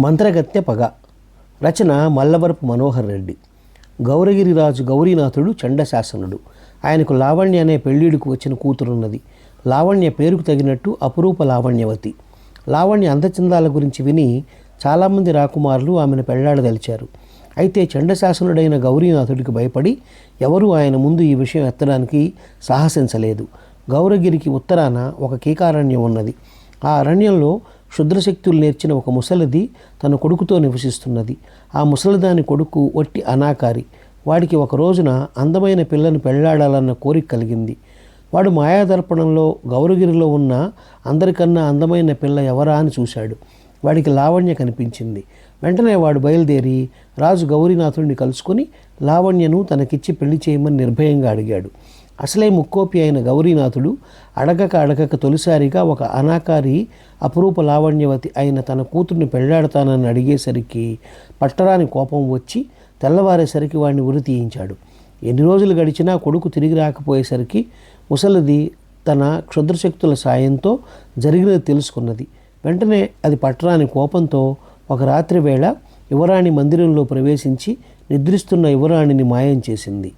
మంత్రగత్య పగ. రచన మల్లవరపు మనోహర్ రెడ్డి. గౌరగిరిరాజు గౌరీనాథుడు చండశాసనుడు. ఆయనకు లావణ్య అనే పెళ్ళిడికి వచ్చిన కూతురున్నది. లావణ్య పేరుకు తగినట్టు అపురూప లావణ్యవతి. లావణ్య అందచందాల గురించి విని చాలామంది రాకుమారులు ఆమెను పెళ్ళాడదలిచారు. అయితే చండశాసనుడైన గౌరీనాథుడికి భయపడి ఎవరూ ఆయన ముందు ఈ విషయం ఎత్తడానికి సాహసించలేదు. గౌరగిరికి ఉత్తరాన ఒక కీకారణ్యం ఉన్నది. ఆ అరణ్యంలో క్షుద్రశక్తులు నేర్చిన ఒక ముసలిది తన కొడుకుతో నివసిస్తున్నది. ఆ ముసలిదాని కొడుకు ఒట్టి అనాకారి. వాడికి ఒక రోజున అందమైన పిల్లను పెళ్ళాడాలన్న కోరిక కలిగింది. వాడు మాయాదర్పణంలో గౌరగిరిలో ఉన్న అందరికన్నా అందమైన పిల్ల ఎవరా అని చూశాడు. వాడికి లావణ్య కనిపించింది. వెంటనే వాడు బయలుదేరి రాజు గౌరీనాథుడిని కలుసుకొని లావణ్యను తనకిచ్చి పెళ్ళి చేయమని నిర్భయంగా అడిగాడు. అసలే ముక్కోపి అయిన గౌరీనాథుడు అడగక అడగక తొలిసారిగా ఒక అనాకారి అపురూప లావణ్యవతి అయిన తన కూతుర్ని పెళ్ళాడతానని అడిగేసరికి పట్టరాని కోపం వచ్చి తెల్లవారేసరికి వాడిని ఉరి తీయించాడు. ఎన్ని రోజులు గడిచినా కొడుకు తిరిగి రాకపోయేసరికి ముసలిది తన క్షుద్రశక్తుల సాయంతో జరిగినది తెలుసుకున్నది. వెంటనే అది పట్టరాని కోపంతో ఒక రాత్రి వేళ యువరాణి మందిరంలో ప్రవేశించి నిద్రిస్తున్న యువరాణిని మాయం చేసింది.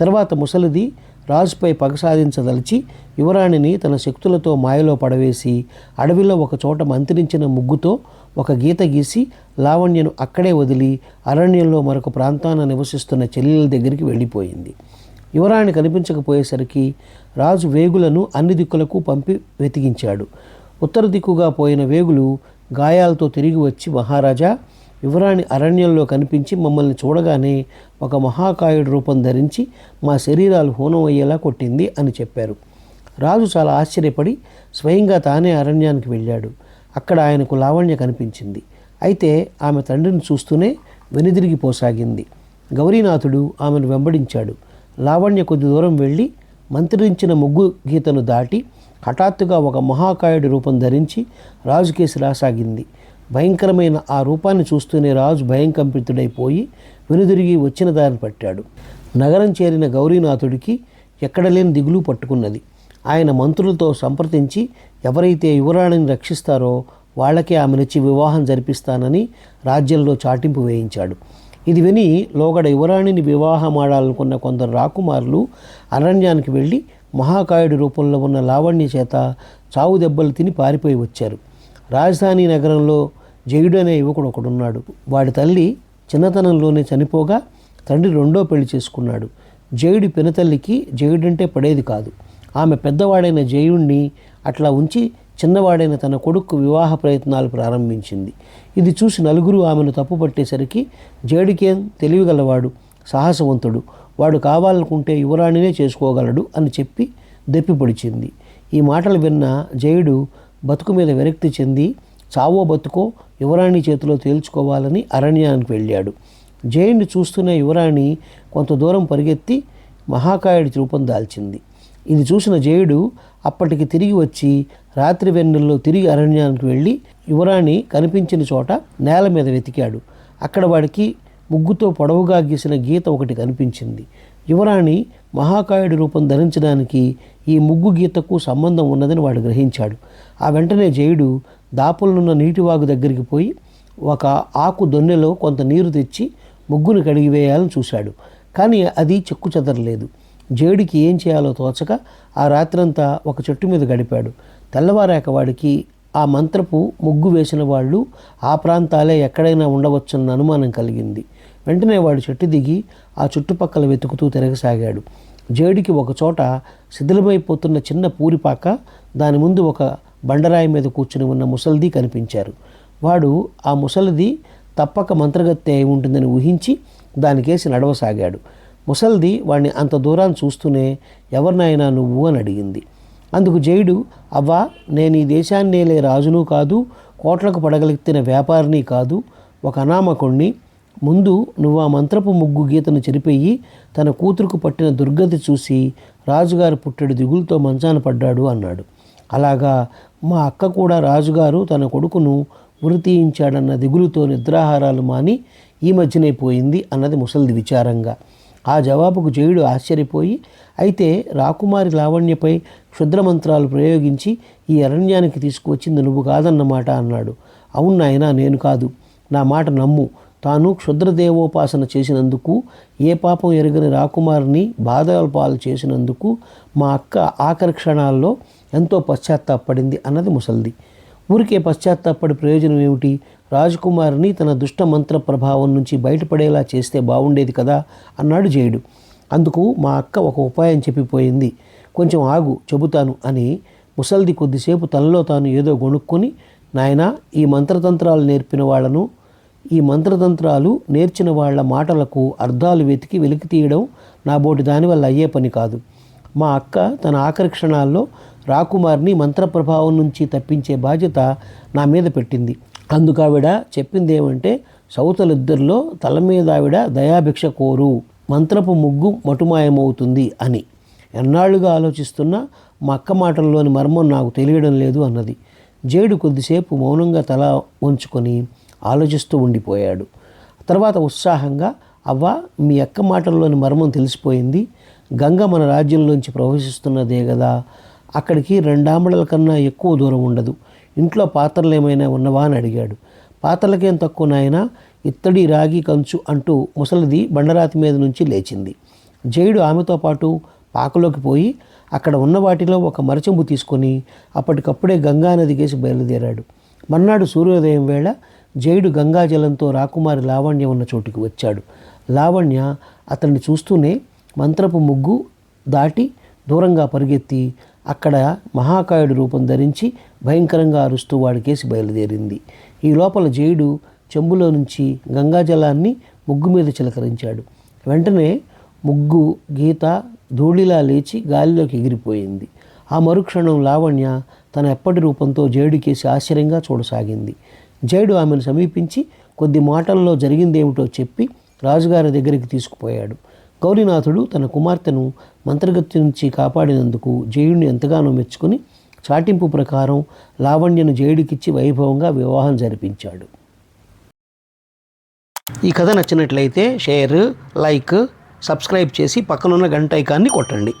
తర్వాత ముసలిది రాజుపై పగ సాధించదలిచి యువరాణిని తన శక్తులతో మాయలో పడవేసి అడవిలో ఒక చోట మంత్రించిన ముగ్గుతో ఒక గీత గీసి లావణ్యను అక్కడే వదిలి అరణ్యంలో మరొక ప్రాంతాన నివసిస్తున్న చెల్లెల దగ్గరికి వెళ్ళిపోయింది. యువరాణి కనిపించకపోయేసరికి రాజు వేగులను అన్ని దిక్కులకు పంపి వెతికించాడు. ఉత్తర దిక్కుగా పోయిన వేగులు గాయాలతో తిరిగి వచ్చి మహారాజా యువరాణి అరణ్యంలో కనిపించి మమ్మల్ని చూడగానే ఒక మహాకాయుడు రూపం ధరించి మా శరీరాలు హోనం అయ్యేలా కొట్టింది అని చెప్పారు. రాజు చాలా ఆశ్చర్యపడి స్వయంగా తానే అరణ్యానికి వెళ్ళాడు. అక్కడ ఆయనకు లావణ్య కనిపించింది. అయితే ఆమె తండ్రిని చూస్తూనే వెనుదిరిగిపోసాగింది గౌరీనాథుడు ఆమెను వెంబడించాడు. లావణ్య కొద్ది దూరం వెళ్ళి మంత్రించిన ముగ్గు గీతను దాటి హఠాత్తుగా ఒక మహాకాయుడి రూపం ధరించి రాజుకేసి రాసాగింది. భయంకరమైన ఆ రూపాన్ని చూస్తూనే రాజు భయంకంపితుడైపోయి వెనుదిరిగి వచ్చిన దారిని పట్టాడు. నగరం చేరిన గౌరీనాథుడికి ఎక్కడలేని దిగులు పట్టుకున్నది. ఆయన మంత్రులతో సంప్రదించి ఎవరైతే యువరాణిని రక్షిస్తారో వాళ్ళకే ఆమెనిచ్చి వివాహం జరిపిస్తానని రాజ్యంలో చాటింపు వేయించాడు. ఇది విని లోగడ యువరాణిని వివాహమాడాలనుకున్న కొందరు రాకుమారులు అరణ్యానికి వెళ్ళి మహాకాయుడి రూపంలో ఉన్న లావణ్య చేత చావు దెబ్బలు తిని పారిపోయి వచ్చారు. రాజధాని నగరంలో జయుడు అనే యువకుడు ఒకడున్నాడు. వాడి తల్లి చిన్నతనంలోనే చనిపోగా తండ్రి రెండో పెళ్ళి చేసుకున్నాడు. జయుడి పినతల్లికి జయుడంటే పడేది కాదు. ఆమె పెద్దవాడైన జయుణ్ణి అట్లా ఉంచి చిన్నవాడైన తన కొడుకు వివాహ ప్రయత్నాలు ప్రారంభించింది. ఇది చూసి నలుగురు ఆమెను తప్పుపట్టేసరికి జయుడికేం తెలివిగలవాడు సాహసవంతుడు. వాడు కావాలనుకుంటే యువరాణినే చేసుకోగలడు అని చెప్పి దెప్పిపొడిచింది. ఈ మాటలు విన్న జయుడు బతుకు మీద విరక్తి చెంది చావో బతుకో యువరాణి చేతిలో తేల్చుకోవాలని అరణ్యానికి వెళ్ళాడు. జయుడిని చూస్తున్న యువరాణి కొంత దూరం పరిగెత్తి మహాకాయుడి రూపం దాల్చింది. ఇది చూసిన జయుడు అప్పటికి తిరిగి వచ్చి రాత్రి వెన్నెల్లో తిరిగి అరణ్యానికి వెళ్ళి యువరాణి కనిపించిన చోట నేల మీద వెతికాడు. అక్కడ వాడికి ముగ్గుతో పొడవుగా గీసిన గీత ఒకటి కనిపించింది. యువరాణి మహాకాయుడి రూపం ధరించడానికి ఈ ముగ్గు గీతకు సంబంధం ఉన్నదని వాడు గ్రహించాడు. ఆ వెంటనే జయుడు దాపులనున్న నీటివాగు దగ్గరికి పోయి ఒక ఆకు దొన్నెలో కొంత నీరు తెచ్చి ముగ్గును కడిగివేయాలని చూశాడు. కానీ అది చెక్కు చెదరలేదు. జేడికి ఏం చేయాలో తోచక ఆ రాత్రంతా ఒక చెట్టు మీద గడిపాడు. తెల్లవారాక వాడికి ఆ మంత్రపు ముగ్గు వేసిన వాళ్ళు ఆ ప్రాంతాలే ఎక్కడైనా ఉండవచ్చన్న అనుమానం కలిగింది. వెంటనే వాడు చెట్టు దిగి ఆ చుట్టుపక్కల వెతుకుతూ తిరగసాగాడు. జేడికి ఒకచోట శిథిలమైపోతున్న చిన్న పూరిపాక దాని ముందు ఒక బండరాయి మీద కూర్చుని ఉన్న ముసలిది కనిపించారు. వాడు ఆ ముసలిది తప్పక మంత్రగత్తి అయి ఉంటుందని ఊహించి దానికేసి నడవసాగాడు. ముసల్ది వాడిని అంత దూరాన్ని చూస్తూనే ఎవరినైనా నువ్వు అని అడిగింది. అందుకు జైడు అవ్వా నేను ఈ దేశాన్నేలే రాజును కాదు కోట్లకు పడగలిగిన వ్యాపారిని కాదు ఒక అనామకుణ్ణి ముందు నువ్వు ఆ మంత్రపు ముగ్గు గీతను చెరిపెయ్యి తన కూతురుకు పట్టిన దుర్గతి చూసి రాజుగారు పుట్టెడు దిగులతో మంచాన పడ్డాడు అన్నాడు. అలాగా మా అక్క కూడా రాజుగారు తన కొడుకును ఉరి తీయించాడన్న దిగులుతో నిద్రాహారాలు మాని ఈ మధ్యనే పోయింది అన్నది ముసలిది విచారంగా. ఆ జవాబుకు జయుడు ఆశ్చర్యపోయి అయితే రాకుమారి లావణ్యపై క్షుద్రమంత్రాలు ప్రయోగించి ఈ అరణ్యానికి తీసుకువచ్చింది నువ్వు కాదన్నమాట అన్నాడు. అవును నాయనా నేను కాదు. నా మాట నమ్ము. తాను క్షుద్రదేవోపాసన చేసినందుకు ఏ పాపం ఎరుగని రాకుమారిని బాధల పాలు చేసినందుకు మా అక్క ఆఖరి క్షణాల్లో ఎంతో పశ్చాత్తాపడింది అన్నది ముసల్ది. ఊరికే పశ్చాత్తాపడి ప్రయోజనం ఏమిటి? రాజకుమారిని తన దుష్ట మంత్ర ప్రభావం నుంచి బయటపడేలా చేస్తే బాగుండేది కదా అన్నాడు జయుడు. అందుకు మా అక్క ఒక ఉపాయం చెప్పిపోయింది. కొంచెం ఆగు చెబుతాను అని ముసల్ది కొద్దిసేపు తనలో తాను ఏదో గొణుక్కొని నాయనా ఈ మంత్రతంత్రాలు నేర్పిన వాళ్ళను ఈ మంత్రతంత్రాలు నేర్చిన వాళ్ళ మాటలకు అర్థాలు వెతికి వెలికి తీయడం నా బోటి దానివల్ల అయ్యే పని కాదు. మా అక్క తన ఆఖరి క్షణాల్లో రాకుమారిని మంత్ర ప్రభావం నుంచి తప్పించే బాధ్యత నా మీద పెట్టింది. అందుకు ఆవిడ చెప్పింది ఏమంటే సౌతలిద్దరిలో తల మీద ఆవిడ దయాభిక్ష కోరు. మంత్రపు ముగ్గు మటుమాయమవుతుంది అని. ఎన్నాళ్ళుగా ఆలోచిస్తున్న మా అక్క మాటల్లోని మర్మం నాకు తెలియడం లేదు అన్నది. జేడు కొద్దిసేపు మౌనంగా తల ఉంచుకొని ఆలోచిస్తూ ఉండిపోయాడు. తర్వాత ఉత్సాహంగా అవ్వ మీ అక్క మాటల్లోని మర్మం తెలిసిపోయింది. గంగ మన రాజ్యంలోంచి ప్రవహిస్తున్నదే కదా అక్కడికి రెండాంబడల కన్నా ఎక్కువ దూరం ఉండదు. ఇంట్లో పాత్రలు ఏమైనా ఉన్నవా? అని అడిగాడు. పాత్రలకేం తక్కువ నాయన. ఇత్తడి రాగి కంచు అంటూ ముసలిది బండరాతి మీద నుంచి లేచింది. జయుడు ఆమెతో పాటు పాకలోకి పోయి అక్కడ ఉన్న వాటిలో ఒక మరచెంబు తీసుకొని అప్పటికప్పుడే గంగా నదికేసి బయలుదేరాడు. మర్నాడు సూర్యోదయం వేళ జయుడు గంగాజలంతో రాకుమారి లావణ్య ఉన్న చోటుకి వచ్చాడు. లావణ్య అతన్ని చూస్తూనే మంత్రపు ముగ్గు దాటి దూరంగా పరిగెత్తి అక్కడ మహాకాయుడు రూపం ధరించి భయంకరంగా అరుస్తూ వాడికేసి బయలుదేరింది. ఈ లోపల జయుడు చెంబులో నుంచి గంగాజలాన్ని ముగ్గు మీద చిలకరించాడు. వెంటనే ముగ్గు గీత ధూళిలా లేచి గాలిలోకి ఎగిరిపోయింది. ఆ మరుక్షణం లావణ్య తన ఎప్పటి రూపంతో జయుడికేసి ఆశ్చర్యంగా చూడసాగింది. జైడు ఆమెను సమీపించి కొద్ది మాటల్లో జరిగిందేమిటో చెప్పి రాజుగారి దగ్గరికి తీసుకుపోయాడు. గౌరీనాథుడు తన కుమార్తెను మంత్రగతి నుంచి కాపాడినందుకు జయుడిని ఎంతగానో మెచ్చుకుని చాటింపు ప్రకారం లావణ్యను జయుడికిచ్చి వైభవంగా వివాహం జరిపించాడు. ఈ కథ నచ్చినట్లయితే షేర్ లైక్ సబ్స్క్రైబ్ చేసి పక్కనున్న గంట ఐకాన్ని కొట్టండి.